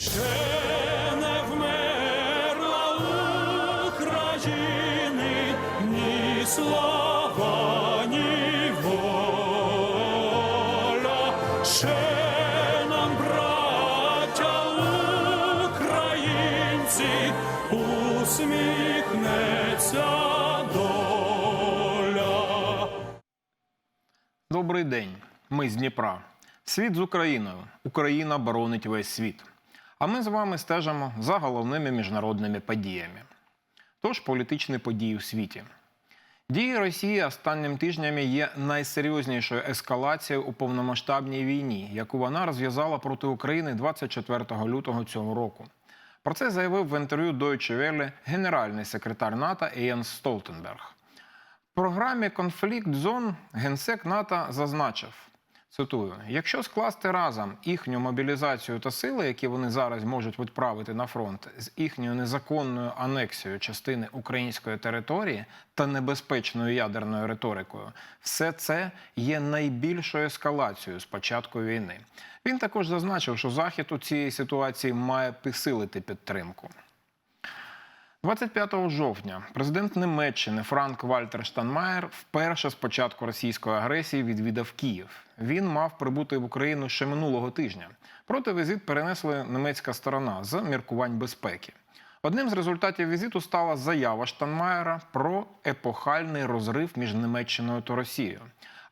Ще не вмерла ні слава. Ще нам, браття українці, усміхнеться доля. Добрий день. Ми з Дніпра. Світ з Україною. Україна боронить весь світ. А ми з вами стежимо за головними міжнародними подіями. Тож політичні події у світі. Дії Росії останнім тижнями є найсерйознішою ескалацією у повномасштабній війні, яку вона розв'язала проти України 24 лютого цього року. Про це заявив в інтерв'ю Deutsche Welle генеральний секретар НАТО Єнс Столтенберг. В програмі Конфлікт зон генсек НАТО зазначив. Цитую: якщо скласти разом їхню мобілізацію та сили, які вони зараз можуть відправити на фронт, з їхньою незаконною анексією частини української території та небезпечною ядерною риторикою, все це є найбільшою ескалацією з початку війни. Він також зазначив, що Захід у цій ситуації має підсилити підтримку. 25 жовтня президент Німеччини Франк Вальтер Штанмаєр вперше з початку російської агресії відвідав Київ. Він мав прибути в Україну ще минулого тижня. Проте візит перенесли німецька сторона з міркувань безпеки. Одним з результатів візиту стала заява Штанмаєра про епохальний розрив між Німеччиною та Росією.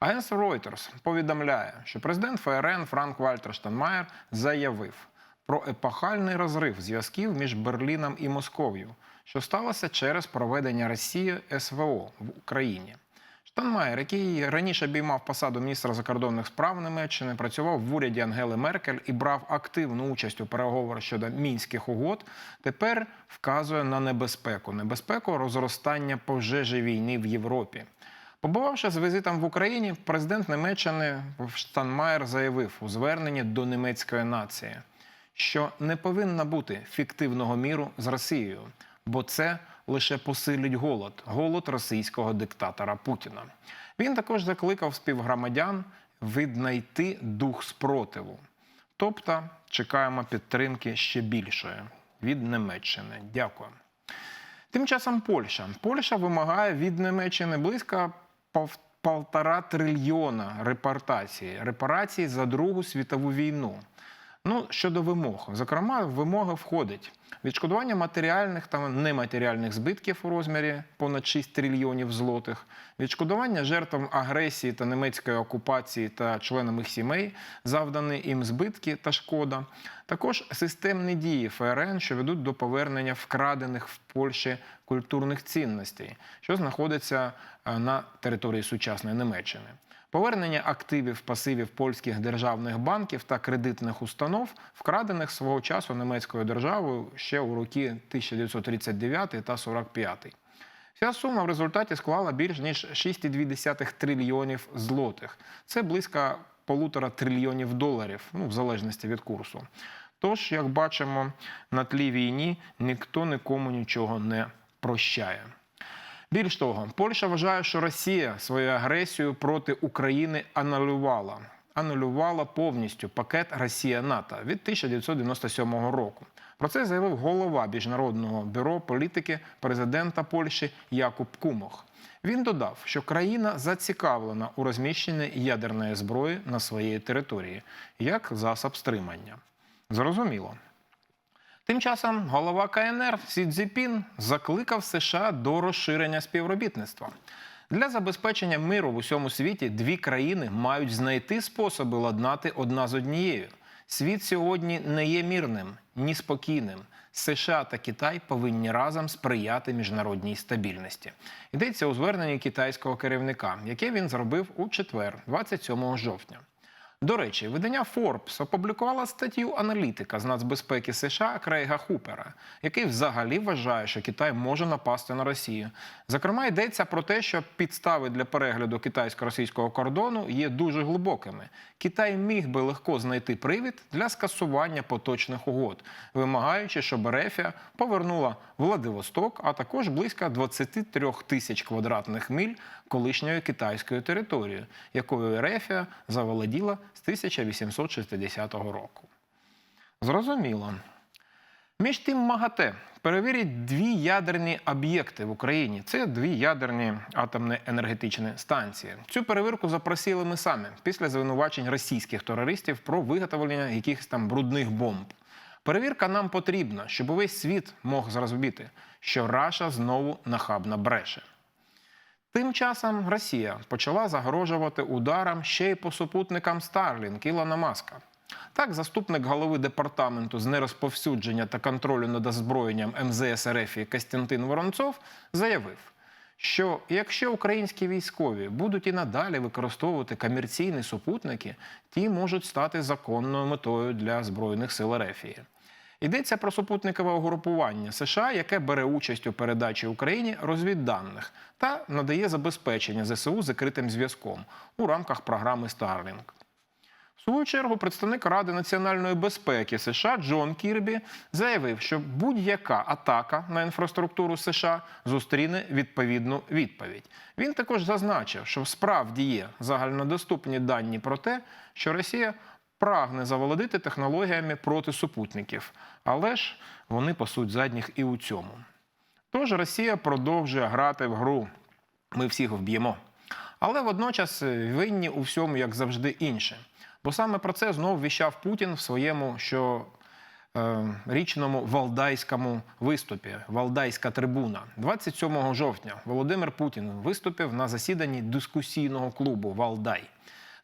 Агентство Reuters повідомляє, що президент ФРН Франк Вальтер Штанмаєр заявив про епохальний розрив зв'язків між Берліном і Москов'ю, що сталося через проведення Росії СВО в Україні. Штанмаєр, який раніше обіймав посаду міністра закордонних справ Німеччини, працював в уряді Ангели Меркель і брав активну участь у переговорах щодо мінських угод, тепер вказує на небезпеку небезпеку розростання пожежі війни в Європі. Побувавши з візитом в Україні, президент Німеччини Штанмаєр заявив у зверненні до німецької нації, що не повинно бути фіктивного міру з Росією, бо це лише посилить голод, голод російського диктатора Путіна. Він також закликав співгромадян віднайти дух спротиву. Тобто чекаємо підтримки ще більшої від Німеччини. Дякую. Тим часом Польща. Польща вимагає від Німеччини близько полтора трильйона репартації, репарацій за Другу світову війну. Ну, щодо вимог, зокрема, в вимоги входить відшкодування матеріальних та нематеріальних збитків у розмірі понад 6 трильйонів злотих, відшкодування жертвам агресії та німецької окупації та членам їх сімей, завдані їм збитки та шкода. Також системні дії ФРН, що ведуть до повернення вкрадених в Польщі культурних цінностей, що знаходяться е, на території сучасної Німеччини. Повернення активів пасивів польських державних банків та кредитних установ, вкрадених свого часу німецькою державою ще у роки 1939 та 45. Ця сума в результаті склала більш ніж 6,2 трильйонів злотих. Це близько полутора трильйонів доларів, ну, в залежності від курсу. Тож, як бачимо, на тлі війні ніхто нікому нічого не прощає. Більш того, Польща вважає, що Росія свою агресію проти України анулювала. Анулювала повністю пакет Росія НАТО від 1997 року. Про це заявив голова міжнародного бюро політики президента Польщі Якуб Кумох. Він додав, що країна зацікавлена у розміщенні ядерної зброї на своїй території як засоб стримання. Зрозуміло. Тим часом голова КНР Сі Цзіпін закликав США до розширення співробітництва. Для забезпечення миру в усьому світі дві країни мають знайти способи ладнати одна з однією. Світ сьогодні не є мирним, ні спокійним. США та Китай повинні разом сприяти міжнародній стабільності. Йдеться у зверненні китайського керівника, яке він зробив у четвер, 27 жовтня. До речі, видання Forbes опублікувало статтю аналітика з нацбезпеки США Крейга Хупера, який взагалі вважає, що Китай може напасти на Росію. Зокрема, йдеться про те, що підстави для перегляду китайсько-російського кордону є дуже глибокими. Китай міг би легко знайти привід для скасування поточних угод, вимагаючи, щоб Ерефія повернула Владивосток, а також близько 23 тисяч квадратних миль колишньої китайської території, якою Ерефія заволоділа з 1860 року. Зрозуміло. Між тим, МАГАТЕ перевірить дві ядерні об'єкти в Україні. Це дві ядерні атомні енергетичні станції. Цю перевірку запросили ми самі після звинувачень російських терористів про виготовлення якихось там брудних бомб. Перевірка нам потрібна, щоб увесь світ мог зрозуміти, що Раша знову нахабно бреше. Тим часом Росія почала загрожувати ударам ще й по супутникам Starlink Ілона Маска. Так, заступник голови департаменту з нерозповсюдження та контролю над озброєнням МЗС РФ Костянтин Воронцов заявив, що якщо українські військові будуть і надалі використовувати комерційні супутники, ті можуть стати законною метою для збройних сил РФ. Йдеться про супутникове угрупування США, яке бере участь у передачі Україні розвідданих та надає забезпечення ЗСУ закритим зв'язком у рамках програми Starlink. В свою чергу представник Ради національної безпеки США Джон Кірбі заявив, що будь-яка атака на інфраструктуру США зустріне відповідну відповідь. Він також зазначив, що справді є загальнодоступні дані про те, що Росія прагне заволодити технологіями проти супутників, але ж вони пасуть задніх і у цьому. Тож Росія продовжує грати в гру. Ми всіх вб'ємо. Але водночас винні у всьому, як завжди, інші. Бо саме про це знову віщав Путін в своєму е, річному валдайському виступі Валдайська трибуна. 27 жовтня Володимир Путін виступив на засіданні дискусійного клубу Валдай.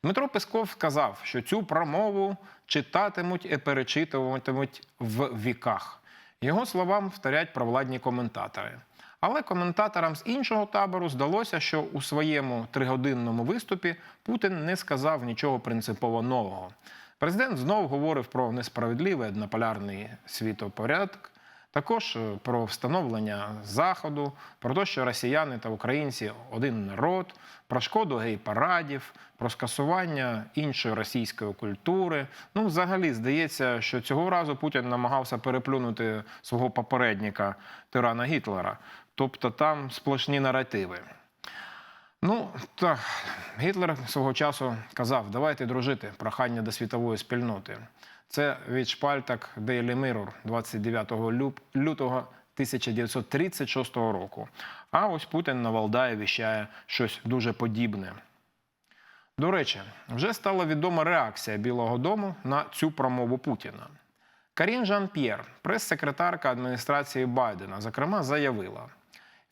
Дмитро Песков сказав, що цю промову читатимуть і перечитуватимуть в віках. Його словам вторять провладні коментатори. Але коментаторам з іншого табору здалося, що у своєму тригодинному виступі Путін не сказав нічого принципово нового. Президент знов говорив про несправедливий однополярний світопорядок, також е, про встановлення заходу, про те, що росіяни та українці один народ, про шкоду гей-парадів, про скасування іншої російської культури. Ну, взагалі, здається, що цього разу Путін намагався переплюнути свого попередника тирана Гітлера. Тобто там сплошні наративи. Ну так, Гітлер свого часу казав: давайте дружити, прохання до світової спільноти. Це від шпальтак Daily Mirror 29 лю- лютого 1936 року. А ось Путін на Валдаї віщає щось дуже подібне. До речі, вже стала відома реакція Білого Дому на цю промову Путіна. Карін Жан-П'єр, прес-секретарка адміністрації Байдена, зокрема, заявила: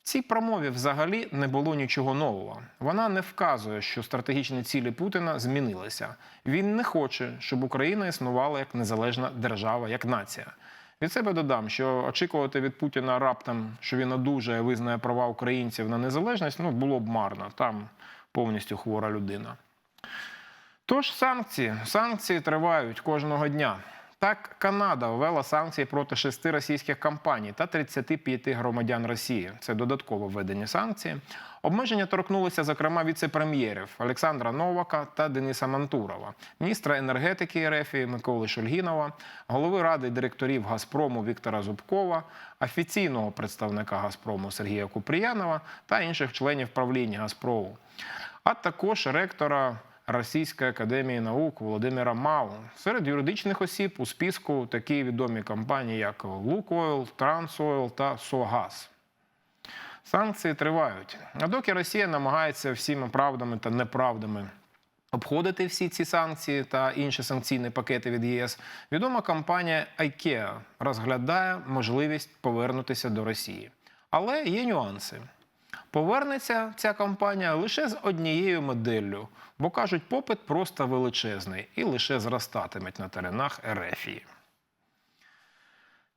цій промові взагалі не було нічого нового. Вона не вказує, що стратегічні цілі Путіна змінилися. Він не хоче, щоб Україна існувала як незалежна держава, як нація. Від себе додам, що очікувати від Путіна раптом, що він одужає, визнає права українців на незалежність, ну було б марно. Там повністю хвора людина. Тож санкції. Санкції тривають кожного дня. Так, Канада ввела санкції проти шести російських компаній та 35 громадян Росії. Це додаткове введення санкцій. Обмеження торкнулися, зокрема, віце-прем'єрів Олександра Новака та Дениса Мантурова, міністра енергетики РФ Миколи Шульгінова, голови ради директорів Газпрому Віктора Зубкова, офіційного представника Газпрому Сергія Купріянова та інших членів правління Газпрому, а також ректора. Російської академії наук Володимира Мау. Серед юридичних осіб у списку такі відомі компанії, як Лукойл, Трансойл та Согаз. Санкції тривають. А доки Росія намагається всіма правдами та неправдами обходити всі ці санкції та інші санкційні пакети від ЄС, відома компанія IKEA розглядає можливість повернутися до Росії. Але є нюанси. Повернеться ця компанія лише з однією моделлю, бо кажуть, попит просто величезний і лише зростатиме на теренах Ерефії.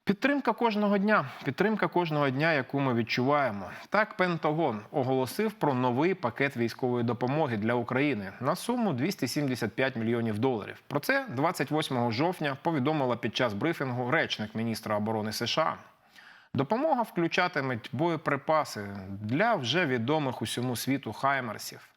Підтримка кожного дня, підтримка кожного дня, яку ми відчуваємо. Так, Пентагон оголосив про новий пакет військової допомоги для України на суму 275 мільйонів доларів. Про це 28 жовтня повідомила під час брифінгу речник міністра оборони США. Допомога включатиме боєприпаси для вже відомих усьому світу хаймерсів.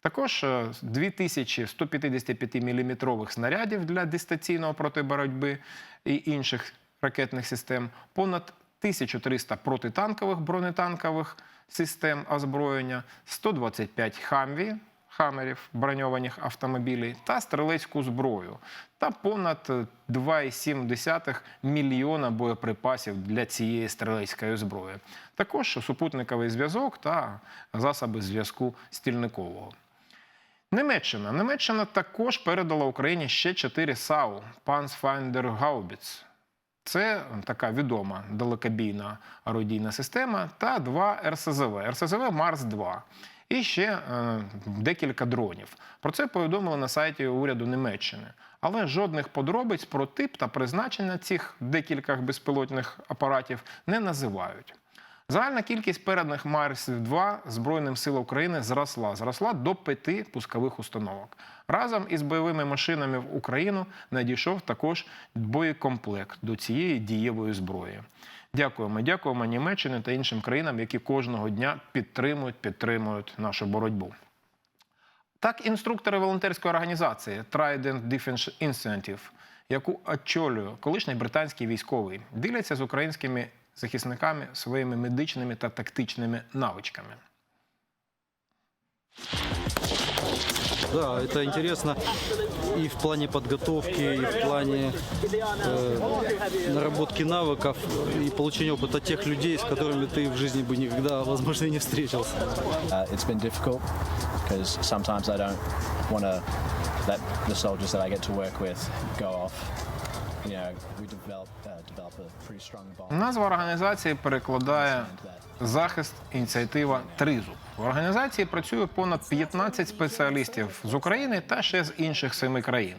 Також е, 2155 мм снарядів для дистанційного протиборотьби і інших ракетних систем, понад 1300 протитанкових бронетанкових систем озброєння, 125 хамві, хамерів, броньованих автомобілів та стрілецьку зброю та понад е, 2,7 мільйона боєприпасів для цієї стрілецької зброї. Також супутниковий зв'язок та засоби зв'язку стільникового. Німеччина. Німеччина також передала Україні ще чотири САУ Pansfinder Gaubitz. Це така відома далекобійна орудійна система та два РСЗВ. РСЗВ Марс-2. І ще е, декілька дронів. Про це повідомили на сайті уряду Німеччини. Але жодних подробиць про тип та призначення цих декількох безпілотних апаратів не називають. Загальна кількість переданих Марсів 2 Збройним силам України зросла. Зросла до п'яти пускових установок. Разом із бойовими машинами в Україну надійшов також боєкомплект до цієї дієвої зброї. Дякуємо, дякуємо Німеччині та іншим країнам, які кожного дня підтримують, підтримують нашу боротьбу. Так, інструктори волонтерської організації Trident Defense Incentive, яку очолює колишній британський військовий, діляться з українськими захисниками своїми медичними та тактичними навичками. Да, это интересно и в плане подготовки, и в плане э, наработки навыков и получения опыта тех людей, с которыми ты в жизни бы никогда, возможно, и не встретился. Uh, it's been difficult because sometimes I don't want to let the soldiers that I get to work with go off. Назва організації перекладає захист ініціатива Тризуб. В організації працює понад 15 спеціалістів з України та ще з інших семи країн.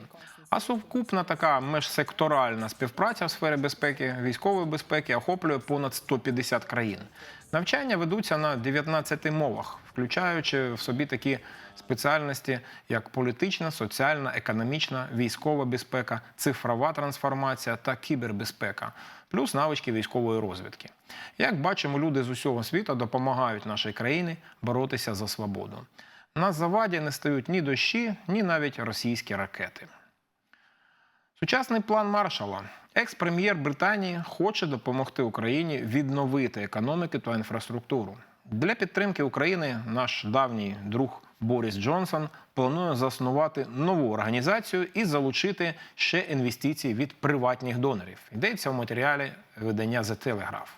А сукупна така межсекторальна співпраця в сфері безпеки, військової безпеки охоплює понад 150 країн. Навчання ведуться на 19 мовах, включаючи в собі такі спеціальності, як політична, соціальна, економічна, військова безпека, цифрова трансформація та кібербезпека, плюс навички військової розвідки. Як бачимо, люди з усього світу допомагають нашій країні боротися за свободу. На заваді не стають ні дощі, ні навіть російські ракети. Сучасний план Маршала. Екс-прем'єр Британії хоче допомогти Україні відновити економіку та інфраструктуру. Для підтримки України наш давній друг Борис Джонсон планує заснувати нову організацію і залучити ще інвестиції від приватних донорів. Йдеться в матеріалі видання The Telegraph.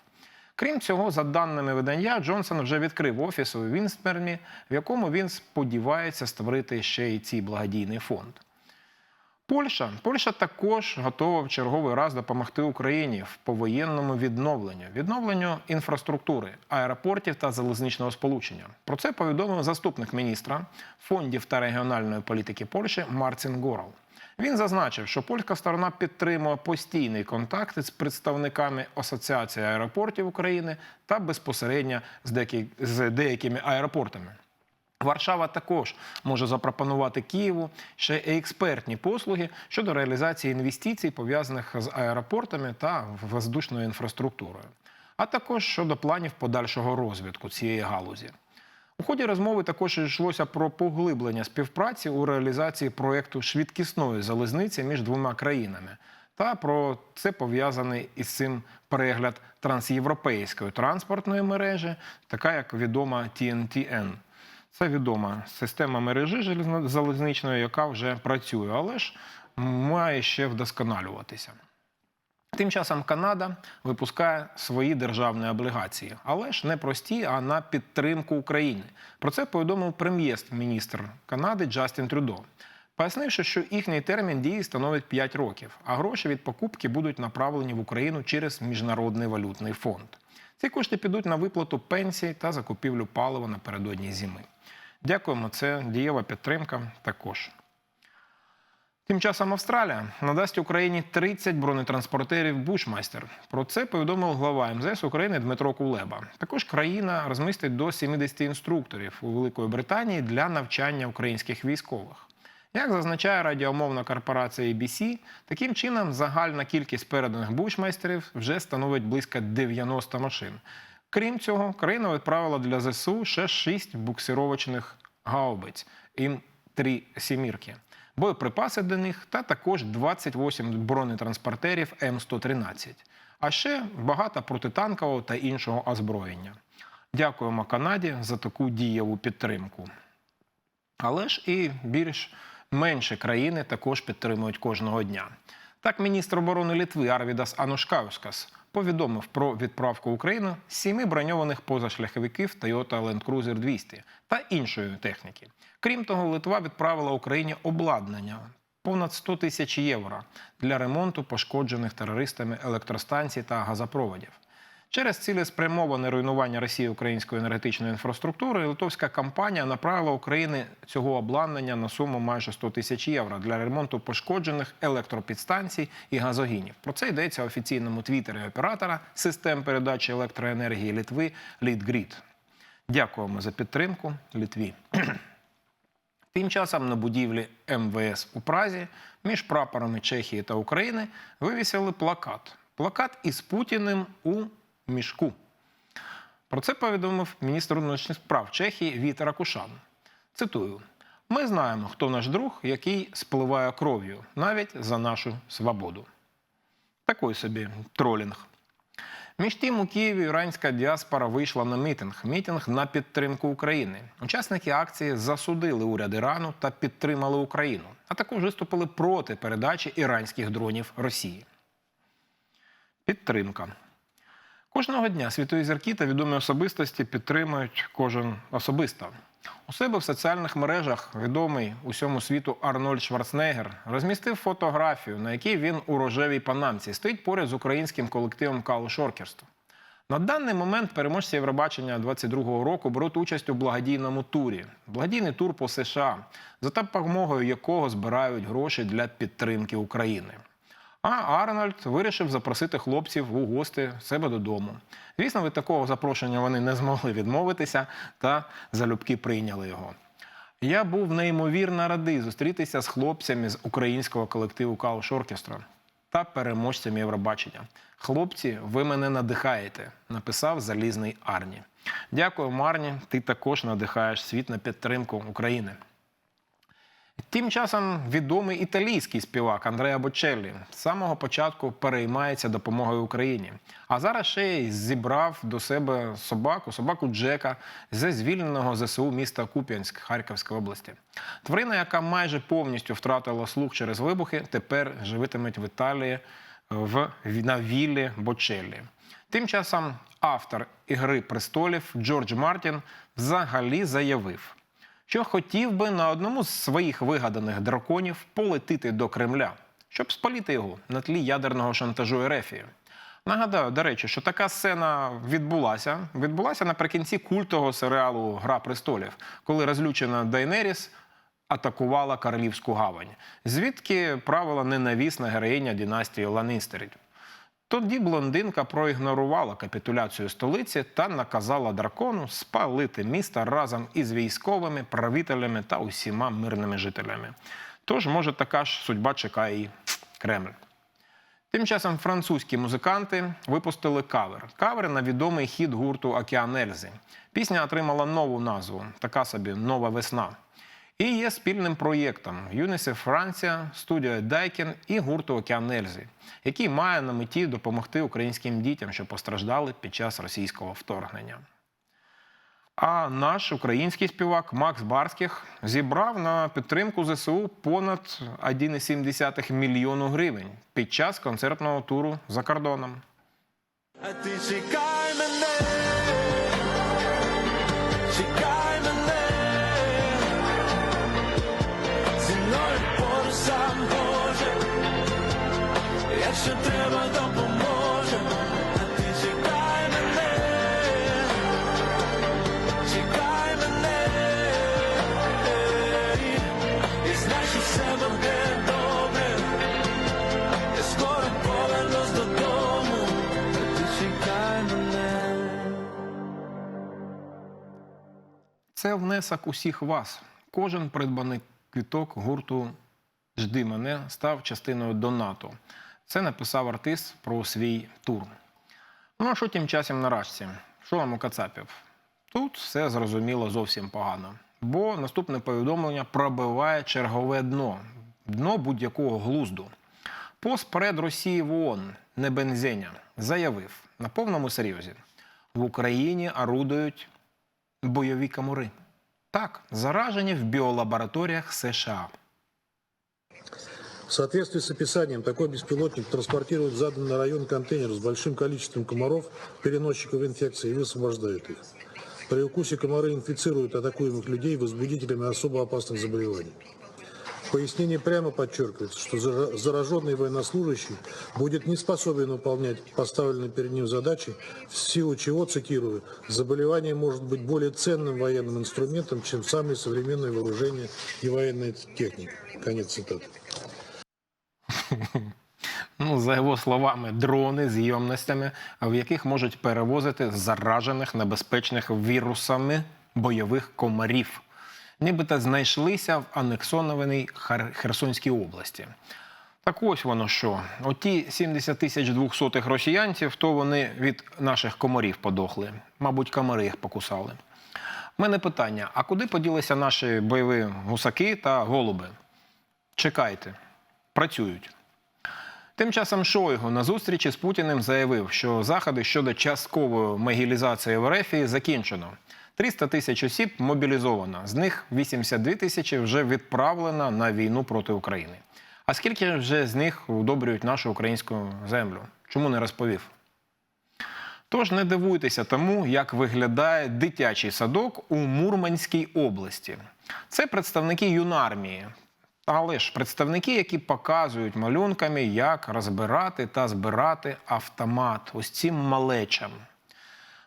Крім цього, за даними видання, Джонсон вже відкрив офіс у Вінспермі, в якому він сподівається створити ще й цей благодійний фонд. Польща. Польща також готова в черговий раз допомогти Україні в повоєнному відновленню, відновленню інфраструктури, аеропортів та залізничного сполучення. Про це повідомив заступник міністра фондів та регіональної політики Польщі Марцин Горал. Він зазначив, що польська сторона підтримує постійний контакт з представниками Асоціації аеропортів України та безпосередньо з деякими аеропортами. Варшава також може запропонувати Києву ще експертні послуги щодо реалізації інвестицій, пов'язаних з аеропортами та воздушною інфраструктурою, а також щодо планів подальшого розвитку цієї галузі. У ході розмови також йшлося про поглиблення співпраці у реалізації проєкту швидкісної залізниці між двома країнами. Та про це пов'язаний із цим перегляд трансєвропейської транспортної мережі, така як відома TNTN. Це відома система мережі залізничної, яка вже працює, але ж має ще вдосконалюватися. Тим часом Канада випускає свої державні облігації, але ж не прості, а на підтримку України. Про це повідомив прем'єр-міністр Канади Джастін Трюдо, пояснивши, що їхній термін дії становить 5 років, а гроші від покупки будуть направлені в Україну через Міжнародний валютний фонд. Ці кошти підуть на виплату пенсій та закупівлю палива напередодні зими. Дякуємо, це дієва підтримка також. Тим часом Австралія надасть Україні 30 бронетранспортерів Бушмайстер. Про це повідомив глава МЗС України Дмитро Кулеба. Також країна розмістить до 70 інструкторів у Великої Британії для навчання українських військових. Як зазначає радіомовна корпорація ABC, таким чином загальна кількість переданих бушмайстерів вже становить близько 90 машин. Крім цього, країна відправила для ЗСУ ще 6 буксировочних гаубиць ім 3 сімірки, боєприпаси до них та також 28 бронетранспортерів М113, а ще багато протитанкового та іншого озброєння. Дякуємо Канаді за таку дієву підтримку. Але ж і більш менші країни також підтримують кожного дня. Так, міністр оборони Літви Арвідас Анушкаускас повідомив про відправку в Україну сіми броньованих позашляховиків Toyota Land Cruiser 200 та іншої техніки. Крім того, Литва відправила Україні обладнання понад 100 тисяч євро для ремонту пошкоджених терористами електростанцій та газопроводів. Через цілеспрямоване руйнування Росії української енергетичної інфраструктури литовська компанія направила Україні цього обладнання на суму майже 100 тисяч євро для ремонту пошкоджених електропідстанцій і газогінів. Про це йдеться в офіційному твіттері оператора систем передачі електроенергії Литви Літгрід. Дякуємо за підтримку Литві. Тим часом на будівлі МВС у Празі між прапорами Чехії та України вивісили плакат. Плакат із Путіним у мішку. Про це повідомив міністр внутрішніх справ Чехії Вітер Акушан. Цитую: ми знаємо, хто наш друг, який спливає кров'ю навіть за нашу свободу. Такий собі тролінг. Між тим у Києві іранська діаспора вийшла на мітинг. Мітинг на підтримку України. Учасники акції засудили уряд Ірану та підтримали Україну, а також виступили проти передачі іранських дронів Росії. Підтримка. Кожного дня світові зірки та відомі особистості підтримують кожен особисто. У себе в соціальних мережах відомий усьому світу Арнольд Шварценеггер розмістив фотографію, на якій він у рожевій панамці стоїть поряд з українським колективом Калуш Оркестр. На даний момент переможці Євробачення 22-го року беруть участь у благодійному турі. Благодійний тур по США, за допомогою якого збирають гроші для підтримки України. А Арнольд вирішив запросити хлопців у гості в себе додому. Звісно, від такого запрошення вони не змогли відмовитися та залюбки прийняли його. Я був неймовірно радий зустрітися з хлопцями з українського колективу Калуш Оркестра та переможцями Євробачення. Хлопці, ви мене надихаєте, написав залізний Арні. Дякую, Марні. Ти також надихаєш світ на підтримку України. Тим часом відомий італійський співак Андреа Бочеллі з самого початку переймається допомогою Україні. А зараз ще й зібрав до себе собаку, собаку Джека зі звільненого ЗСУ міста Куп'янськ Харківської області. Тварина, яка майже повністю втратила слух через вибухи, тепер живитиме в Італії в на віллі Бочеллі. Тим часом автор Ігри престолів Джордж Мартін взагалі заявив що хотів би на одному з своїх вигаданих драконів полетіти до Кремля, щоб спалити його на тлі ядерного шантажу Ерефії. Нагадаю, до речі, що така сцена відбулася. Відбулася наприкінці культового серіалу Гра престолів, коли розлючена Дайнеріс атакувала Королівську гавань, звідки правила ненавісна героїня династії Ланністерів. Тоді блондинка проігнорувала капітуляцію столиці та наказала дракону спалити місто разом із військовими, правителями та усіма мирними жителями. Тож, може, така ж судьба чекає і Кремль. Тим часом французькі музиканти випустили кавер. Кавер на відомий хіт гурту Океан Ельзи. Пісня отримала нову назву, така собі нова весна. І є спільним проєктом ЮНІСЕФ Франція, студія Дайкен і гурту Океан який має на меті допомогти українським дітям, що постраждали під час російського вторгнення. А наш український співак Макс Барських зібрав на підтримку ЗСУ понад 1,7 мільйону гривень під час концертного туру за кордоном. А ти чекай мене, чекай Це внесок усіх вас. Кожен придбаний квіток гурту Жди мене став частиною донату. Це написав артист про свій тур. Ну а що тим часом на рашці? Що вам у Кацапів? Тут все зрозуміло зовсім погано. Бо наступне повідомлення пробиває чергове дно, дно будь-якого глузду. Постпред Росії в ООН Небензеня заявив на повному серйозі: в Україні орудують бойові камури. Так, заражені в біолабораторіях США. В соответствии с описанием, такой беспилотник транспортирует в заданный район контейнер с большим количеством комаров, переносчиков инфекции, и высвобождает их. При укусе комары инфицируют атакуемых людей возбудителями особо опасных заболеваний. В пояснении прямо подчеркивается, что зара- зараженный военнослужащий будет не способен выполнять поставленные перед ним задачи, в силу чего, цитирую, заболевание может быть более ценным военным инструментом, чем самые современные вооружения и военная техника. Конец цитаты. Ну, за його словами, дрони з ємностями, в яких можуть перевозити заражених небезпечних вірусами бойових комарів. Нібито знайшлися в анексонованій Херсонській області. Так ось воно що. Оті 70 тисяч двохсотих росіянців, то вони від наших комарів подохли. Мабуть, комари їх покусали. У мене питання: а куди поділися наші бойові гусаки та голуби? Чекайте, працюють. Тим часом Шойгу на зустрічі з Путіним заявив, що заходи щодо часткової могилізації в РФ закінчено. 300 тисяч осіб мобілізовано, з них 82 тисячі вже відправлено на війну проти України. А скільки вже з них удобрюють нашу українську землю? Чому не розповів? Тож не дивуйтеся тому, як виглядає дитячий садок у Мурманській області. Це представники юнармії, але ж представники, які показують малюнками, як розбирати та збирати автомат ось цим малечам.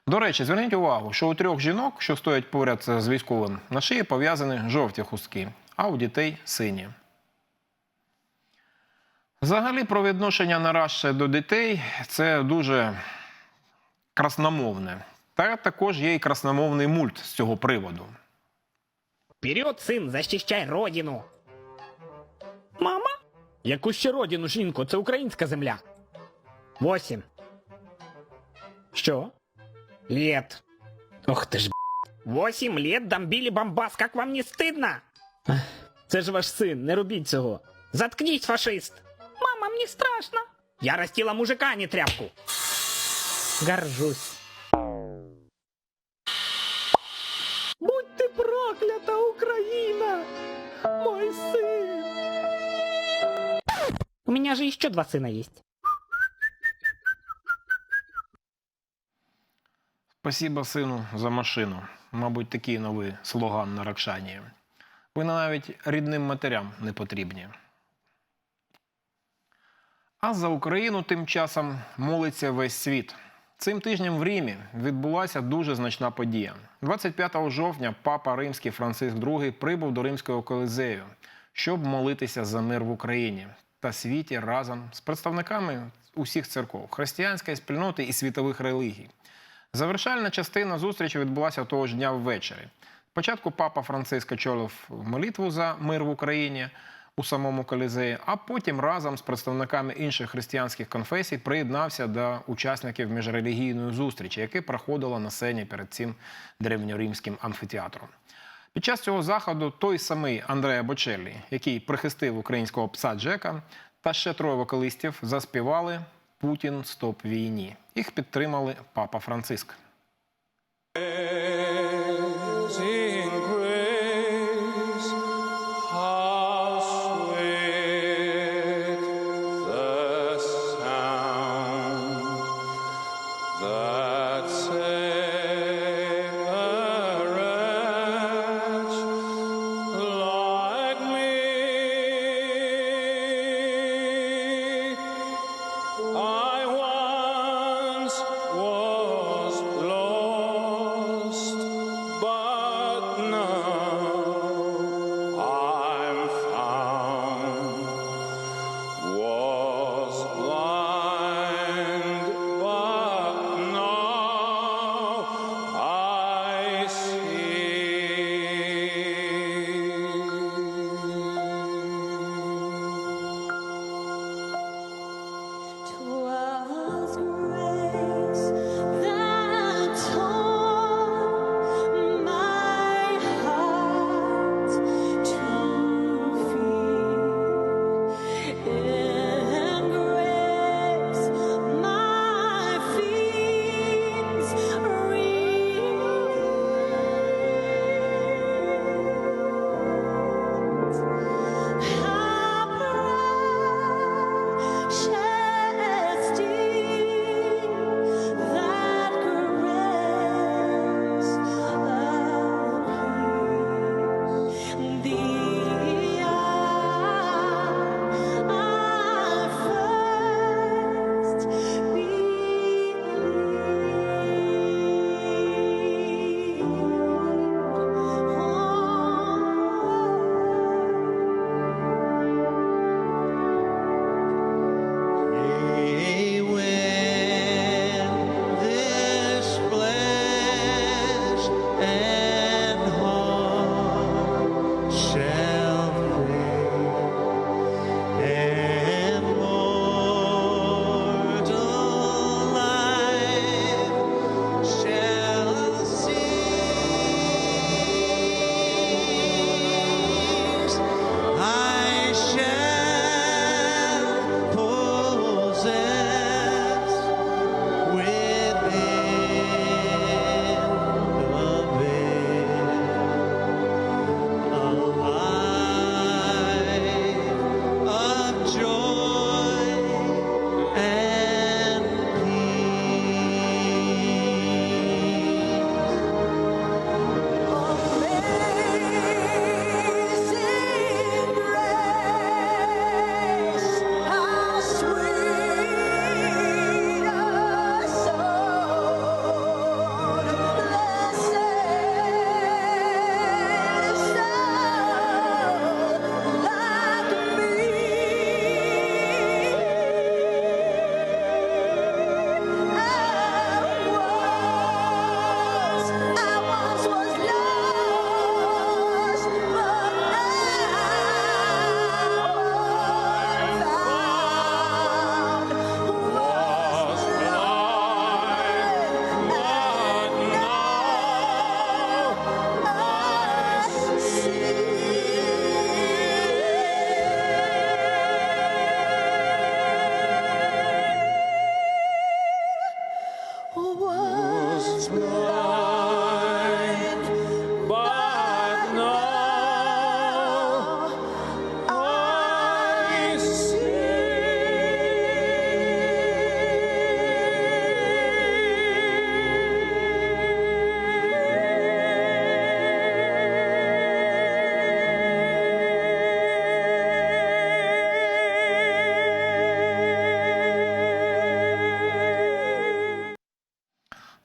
До речі, зверніть увагу, що у трьох жінок, що стоять поряд з військовим, на шиї пов'язані жовті хустки, а у дітей сині. Взагалі, про відношення наразі до дітей це дуже красномовне. Та також є і красномовний мульт з цього приводу. Вперед, син, защищай родину. Мама? Яку ще родину, жінко? Це українська земля. Восім. Що? Лет. Ох ти ж б***. Восім лет дамбілі бамбас, как вам не стидно? Це ж ваш син, не робіть цього. Заткніть, фашист. Мама, мені страшно. Я ростила мужика, а не тряпку. Горжусь. Будь ти проклята, Україна! Мой сын! У меня же еще два сына есть. Спасіба сину за машину. Мабуть, такий новий слоган на Ракшані. Ви навіть рідним матерям не потрібні. А за Україну тим часом молиться весь світ. Цим тижнем в Римі відбулася дуже значна подія. 25 жовтня папа римський Франциск II прибув до Римського колизею, щоб молитися за мир в Україні та світі разом з представниками усіх церков, християнської спільноти і світових релігій. Завершальна частина зустрічі відбулася того ж дня ввечері. Спочатку папа Франциск очолив молитву за мир в Україні у самому Колізеї, а потім разом з представниками інших християнських конфесій приєднався до учасників міжрелігійної зустрічі, яка проходила на сцені перед цим древньоримським амфітеатром. Під час цього заходу той самий Андреа Бочеллі, який прихистив українського пса Джека, та ще троє вокалистів заспівали Путін стоп війні. Їх підтримали папа Франциск.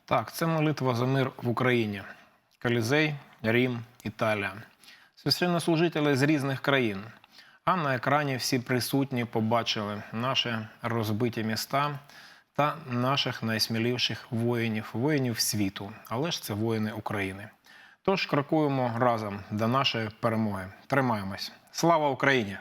Так, це молитва за мир в Україні. Колізей, Рім, Італія. Священнослужителі з різних країн. А на екрані всі присутні побачили наші розбиті міста та наших найсміливіших воїнів, воїнів світу. Але ж це воїни України. Тож крокуємо разом до нашої перемоги. Тримаємось. Слава Україні!